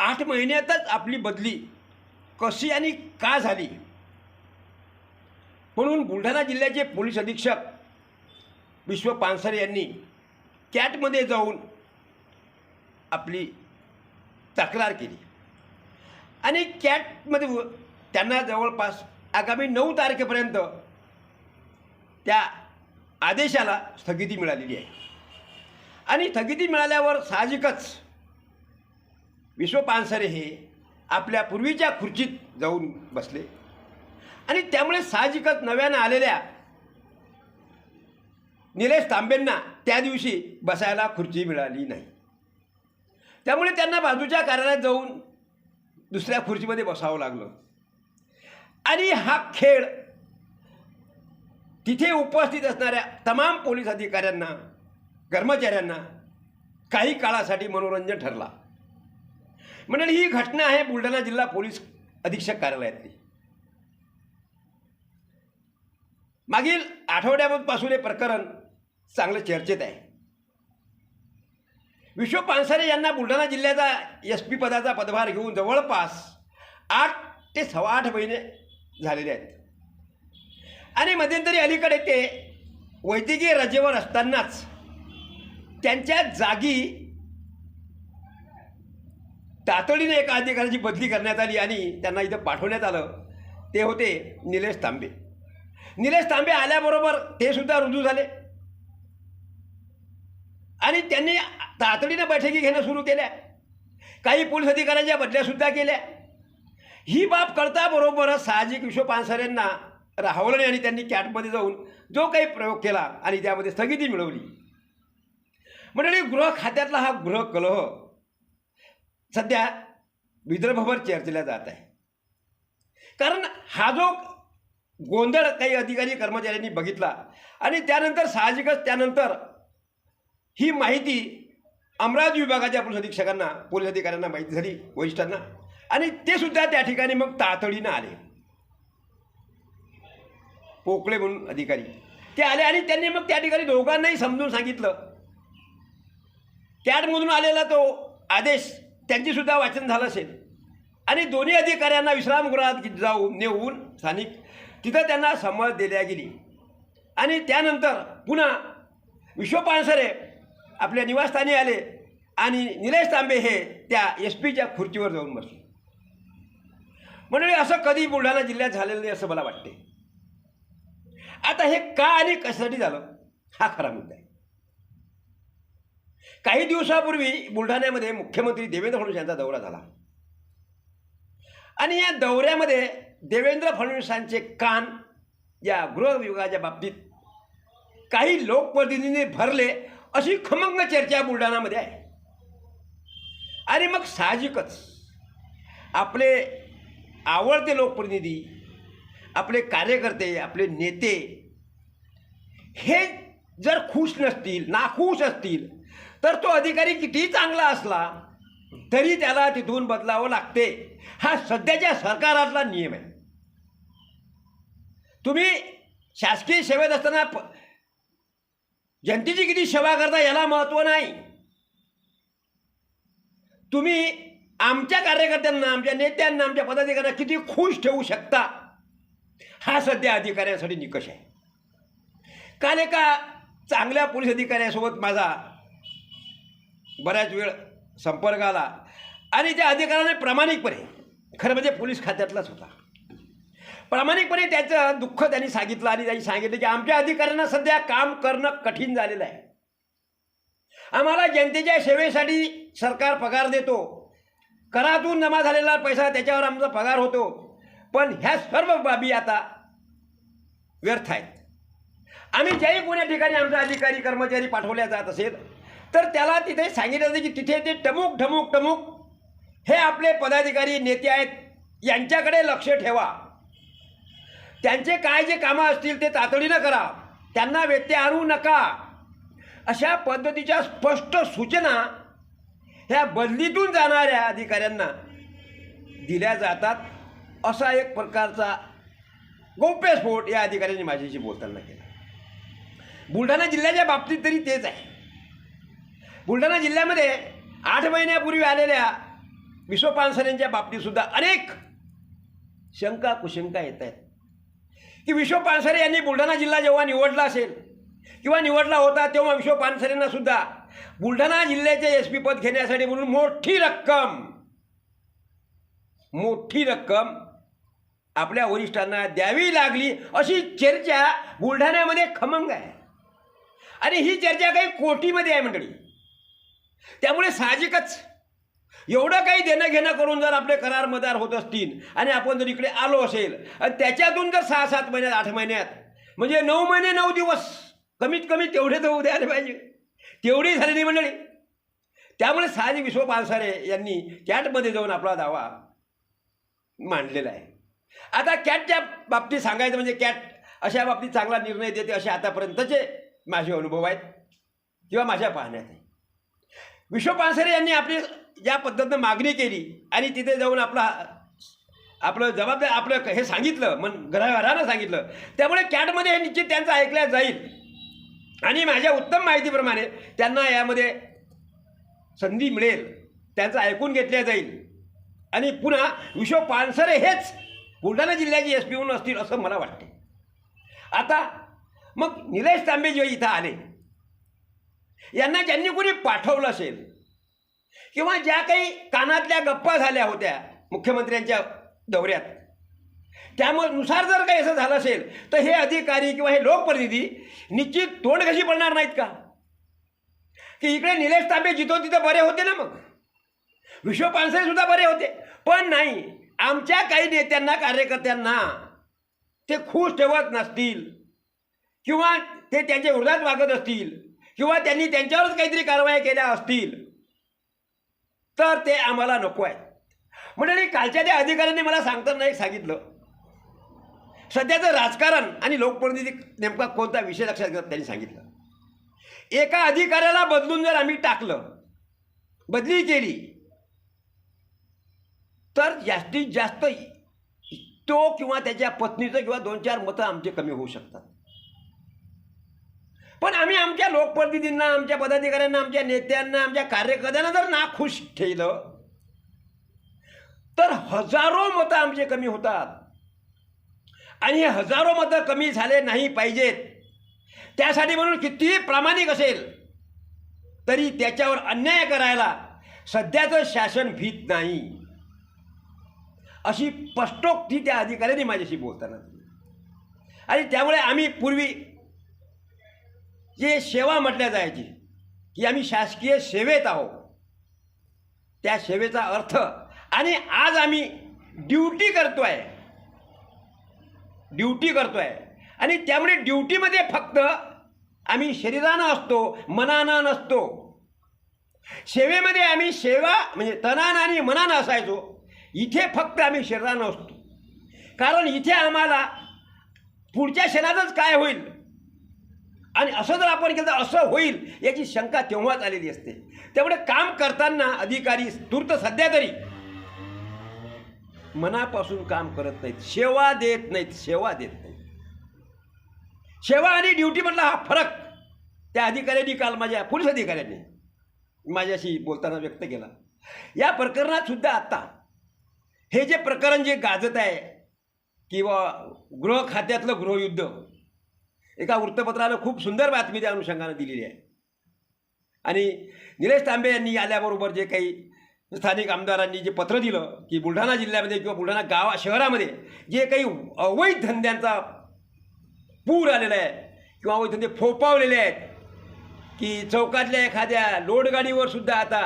आठ महिन्यातच आपली बदली कशी आणि का झाली? म्हणून बुलढाणा जिल्ह्याचे पोलीस अधीक्षक विश्व पानसरे यांनी कॅटमध्ये जाऊन आपली तक्रार केली. आणि कॅटमध्ये व- त्यांना जवळपास आगामी नऊ तारखेपर्यंत त्या आदेशाला स्थगिती मिळालेली आहे. आणि स्थगिती मिळाल्यावर साहजिकच विश्व पानसरे हे आपल्या पूर्वीच्या खुर्चीत जाऊन बसले. आणि त्यामुळे साहजिकच नव्यानं आलेल्या निलेश तांबेंना त्या दिवशी बसायला खुर्ची मिळाली नाही. त्यामुळे त्यांना बाजूच्या कार्यालयात जाऊन दुसऱ्या खुर्चीमध्ये बसावं लागलं. आणि हा खेळ तिथे उपस्थित असणाऱ्या तमाम पोलीस अधिकाऱ्यांना कर्मचाऱ्यांना काही काळासाठी मनोरंजन ठरला. म्हणजे ही घटना आहे बुलढाणा जिल्हा पोलीस अधीक्षक कार्यालयातली. मागील आठवड्यापासून हे प्रकरण चांगलं चर्चेत आहे. विश्व पानसरे यांना बुलढाणा जिल्ह्याचा एस पी पदाचा पदभार घेऊन जवळपास आठ ते सव्वा आठ महिने झालेले आहेत. आणि मध्यंतरी अलीकडे ते वैद्यकीय रजेवर असतानाच त्यांच्या जागी तातडीने एका अधिकाऱ्याची बदली करण्यात आली आणि त्यांना इथं पाठवण्यात आलं. ते होते निलेश तांबे. निलेश तांबे आल्याबरोबर ते सुद्धा रुजू झाले. आणि त्यांनी तातडीनं बैठकी घेणं सुरू केल्या. काही पोलीस अधिकाऱ्यांच्या बदल्यासुद्धा केल्या. ही बाब कळताबरोबरच साहजिक विश्व पानसरेंना राहवलं नाही आणि त्यांनी कॅटमध्ये जाऊन जो काही प्रयोग केला आणि त्यामध्ये स्थगिती मिळवली. म्हणजे गृह खात्यातला हा गृह कलह सध्या विदर्भभर चर्चेला जात आहे. कारण हा जो गोंधळ काही अधिकारी कर्मचाऱ्यांनी बघितला आणि त्यानंतर साहजिकच त्यानंतर ही माहिती अमरावती विभागाच्या पोलीस अधीक्षकांना पोलीस अधिकाऱ्यांना माहिती झाली वरिष्ठांना. आणि ते सुद्धा त्या ठिकाणी मग तातडीनं आले. पोकळे म्हणून अधिकारी. ते आले आणि त्यांनी मग त्या ठिकाणी दोघांनाही समजून सांगितलं. कॅटमधून आलेला तो आदेश त्यांची सुद्धा वाचन झालं असेल. आणि दोन्ही अधिकाऱ्यांना विश्रामगृहात जाऊन नेऊन स्थानिक तिथं त्यांना समज दिल्या गेली. आणि त्यानंतर पुन्हा विश्व पानसरे आपल्या निवासस्थानी आले आणि निलेश तांबे हे त्या एस पीच्या खुर्चीवर जाऊन बसले. म्हणजे असं कधी बुलढाणा जिल्ह्यात झालेलं नाही असं मला वाटते आता हे का आणि कशासाठी झालं? हा खरा मुद्दा आहे. काही दिवसापूर्वी बुलढाण्यामध्ये मुख्यमंत्री देवेंद्र फडणवीस यांचा दौरा झाला. आणि या दौऱ्यामध्ये देवेंद्र फडणवीसांचे कान या गृहविभागाच्या बाबतीत काही लोकप्रतिनिधींनी भरले अशी खमंग चर्चा बुलढाणामध्ये आहे. आणि मग साहजिकच आपले आवडते लोकप्रतिनिधी आपले कार्यकर्ते आपले नेते हे जर खुश नसतील नाखुश असतील तर तो अधिकारी कितीही चांगला असला तरी त्याला तिथून बदलावं लागते. हा सध्याच्या सरकारातला नियम आहे. तुम्ही शासकीय सेवेत असताना प- जनतेची किती सेवा करता याला महत्त्व नाही. तुम्ही आमच्या कार्यकर्त्यांना आमच्या नेत्यांना आमच्या पदाधिकाऱ्यांना किती खुश ठेवू शकता? हा सध्या अधिकाऱ्यांसाठी निकष आहे. काल एका चांगल्या पोलीस अधिकाऱ्यासोबत माझा बऱ्याच वेळ संपर्क आला. आणि त्या अधिकाऱ्याने प्रामाणिकपणे खरं म्हणजे पोलीस खात्यातलाच होता. प्रामाणिकपणे त्याचं दुःख त्यांनी सांगितलं आणि त्यांनी सांगितलं की आमच्या अधिकाऱ्यांना सध्या काम करणं कठीण झालेलं आहे. आम्हाला जनतेच्या सेवेसाठी सरकार पगार देतो. करातून जमा झालेला पैसा त्याच्यावर आमचा पगार होतो. पण ह्या सर्व बाबी आता व्यर्थ आहेत. आम्ही ज्याही कोण्या ठिकाणी आमचा अधिकारी कर्मचारी पाठवल्या जात असेल तर त्याला तिथे सांगितलं जातं की तिथे ते टमुक ढमुक टमुक हे आपले पदाधिकारी नेते आहेत. यांच्याकडे लक्ष ठेवा. त्यांचे काय जे कामं असतील ते तातडीनं करा. त्यांना व्यत्यय आणू नका. अशा पद्धतीच्या स्पष्ट सूचना ह्या बदलीतून जाणाऱ्या अधिकाऱ्यांना दिल्या जातात. असा एक प्रकारचा गौप्यस्फोट या अधिकाऱ्यांनी माझ्याशी बोलताना केला. बुलढाणा जिल्ह्याच्या बाबतीत तरी तेच आहे. बुलढाणा जिल्ह्यामध्ये आठ महिन्यापूर्वी आलेल्या विश्व पानसरेंच्या बाबतीतसुद्धा अनेक शंका कुशंका येत आहेत. की विश्व पानसरे यांनी बुलढाणा जिल्हा जेव्हा निवडला असेल किंवा निवडला होता तेव्हा विश्व पानसरेंना सुद्धा बुलढाणा जिल्ह्याचे एस पी पद घेण्यासाठी म्हणून मोठी रक्कम मोठी रक्कम आपल्या वरिष्ठांना द्यावी लागली अशी चर्चा बुलढाण्यामध्ये खमंग आहे. आणि ही चर्चा काही कोटीमध्ये आहे मंडळी. त्यामुळे साहजिकच एवढं काही देणं घेणं करून जर आपले करार मदार होत असतील आणि आपण जर इकडे आलो असेल आणि त्याच्यातून जर सहा सात महिन्यात आठ महिन्यात म्हणजे नऊ महिने नऊ दिवस कमीत कमी तेवढे तर होऊ द्यायला पाहिजे. तेवढी झालेली मंडळी. त्यामुळे साहजिक विश्व पानसारे यांनी कॅटमध्ये जाऊन आपला दावा मांडलेला आहे. आता कॅटच्या बाबतीत सांगायचं म्हणजे कॅट अशा बाबतीत चांगला निर्णय देते असे आतापर्यंतचे माझे अनुभव आहेत किंवा माझ्या पाहण्यात आहे. विश्व पानसरे यांनी आपली ज्या पद्धतीनं मागणी केली आणि तिथे जाऊन आपला आपलं जबाबदार आपलं हे सांगितलं मन घराघरानं सांगितलं. त्यामुळे कॅटमध्ये हे निश्चित त्यांचं ऐकल्या जाईल. आणि माझ्या उत्तम माहितीप्रमाणे त्यांना यामध्ये संधी मिळेल त्यांचं ऐकून घेतल्या जाईल. आणि पुन्हा विश्व पानसरे हेच बुलढाणा जिल्ह्याचे एस पी म्हणून असतील असं मला वाटते. आता मग निलेश तांबे जे इथं आले यांना ज्यांनी कोणी पाठवलं असेल किंवा ज्या काही कानातल्या गप्पा झाल्या होत्या मुख्यमंत्र्यांच्या दौऱ्यात त्यामुळे नुसार जर काही असं झालं असेल तर हे अधिकारी किंवा हे लोकप्रतिनिधी निश्चित तोंड कशी पडणार नाहीत का? की इकडे निलेश तांबे जितो तिथं बरे होते ना मग? विश्व पानसरे सुद्धा बरे होते. पण नाही आमच्या काही नेत्यांना कार्यकर्त्यांना ते खुश ठेवत नसतील किंवा ते त्यांच्या विरोधात वागत असतील किंवा त्यांनी त्यांच्यावरच काहीतरी कारवाया केल्या असतील तर ते आम्हाला नको आहेत. म्हणजे कालच्या त्या अधिकाऱ्यांनी मला सांगताना एक सांगितलं. सध्याचं राजकारण आणि लोकप्रतिनिधी नेमका कोणता विषय लक्षात घेत त्यांनी सांगितलं. एका अधिकाऱ्याला बदलून जर आम्ही टाकलं बदली केली तर जास्तीत जास्त तो किंवा त्याच्या पत्नीचं किंवा दोन चार मतं आमचे कमी होऊ शकतात. पण आम्ही आमच्या लोकप्रतिनिधींना आमच्या पदाधिकाऱ्यांना आमच्या नेत्यांना आमच्या कार्यकर्त्यांना जर नाखुश ठेवलं तर हजारो मतं आमचे कमी होतात. आणि हे हजारो मतं कमी झाले नाही पाहिजेत. त्यासाठी म्हणून कितीही प्रामाणिक असेल तरी त्याच्यावर अन्याय करायला सध्याचं शासन भीत नाही. अशी स्पष्टोक्ती त्या अधिकाऱ्यांनी माझ्याशी बोलताना आणि त्यामुळे आम्ही पूर्वी जे सेवा म्हटल्या जायची की आम्ही शासकीय सेवेत आहोत. त्या सेवेचा अर्थ आणि आज आम्ही ड्युटी करतो आहे ड्युटी करतो आहे आणि त्यामुळे ड्युटीमध्ये फक्त आम्ही शरीरानं असतो मनानं नसतो. सेवेमध्ये आम्ही सेवा म्हणजे तनानं आणि मनानं असायचो. इथे फक्त आम्ही शरीरानं असतो. कारण इथे आम्हाला पुढच्या क्षणातच काय होईल? आणि असं जर आपण केलं तर असं होईल याची शंका तेव्हाच आलेली असते. त्यामुळे काम करताना अधिकारी तूर्त सध्या तरी मनापासून काम करत नाहीत सेवा देत नाहीत सेवा देत नाहीत. सेवा आणि ड्युटी म्हटला हा फरक त्या अधिकाऱ्यांनी काल माझ्या पोलीस अधिकाऱ्यांनी माझ्याशी बोलताना व्यक्त केला. या प्रकरणात सुद्धा आत्ता हे जे प्रकरण जे गाजत आहे किंवा गृह खात्यातलं गृहयुद्ध एका वृत्तपत्रानं खूप सुंदर बातमी त्या अनुषंगानं दिलेली आहे. आणि निलेश तांबे यांनी आल्याबरोबर जे काही स्थानिक आमदारांनी जे पत्र दिलं की बुलढाणा जिल्ह्यामध्ये किंवा बुलढाणा गावा शहरामध्ये जे काही अवैध धंद्यांचा पूर आलेला आहे किंवा अवैध धंदे फोपावलेले आहेत की चौकातल्या एखाद्या लोडगाडीवर सुद्धा आता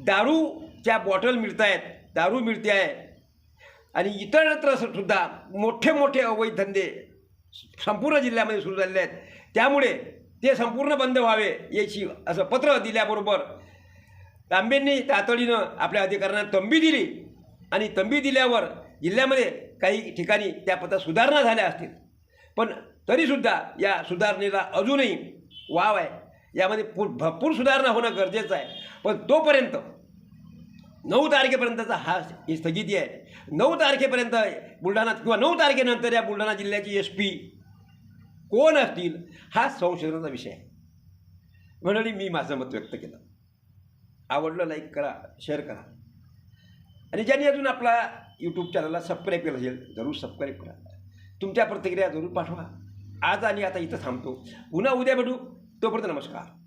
दारूच्या बॉटल मिळत आहेत दारू मिळते आहे. आणि इतरत्र सुद्धा मोठे मोठे अवैध धंदे संपूर्ण जिल्ह्यामध्ये सुरू झालेले आहेत. त्यामुळे ते संपूर्ण बंद व्हावे याची असं पत्र दिल्याबरोबर तांबेंनी तातडीनं आपल्या अधिकाऱ्यांना तंबी दिली आणि तंबी दिल्यावर जिल्ह्यामध्ये काही ठिकाणी त्या पत्रात सुधारणा झाल्या असतील. पण तरीसुद्धा या सुधारणेला अजूनही वाव आहे. यामध्ये पू भरपूर सुधारणा होणं गरजेचं आहे. पण तोपर्यंत नऊ तारखेपर्यंतचा हा ही स्थगिती आहे. नऊ तारखेपर्यंत बुलढाणा किंवा नऊ तारखेनंतर या बुलढाणा जिल्ह्याची एस पी कोण असतील हा संशोधनाचा विषय आहे. म्हणून मी माझं मत व्यक्त केलं. आवडलं लाईक करा शेअर करा. आणि ज्यांनी अजून आपला यूट्यूब चॅनलला सबस्क्राईब केलं असेल जरूर सबस्क्राईब करा. तुमच्या प्रतिक्रिया जरूर पाठवा. आज आणि आता इथं थांबतो. पुन्हा उद्या भेटू. तोपर्यंत नमस्कार.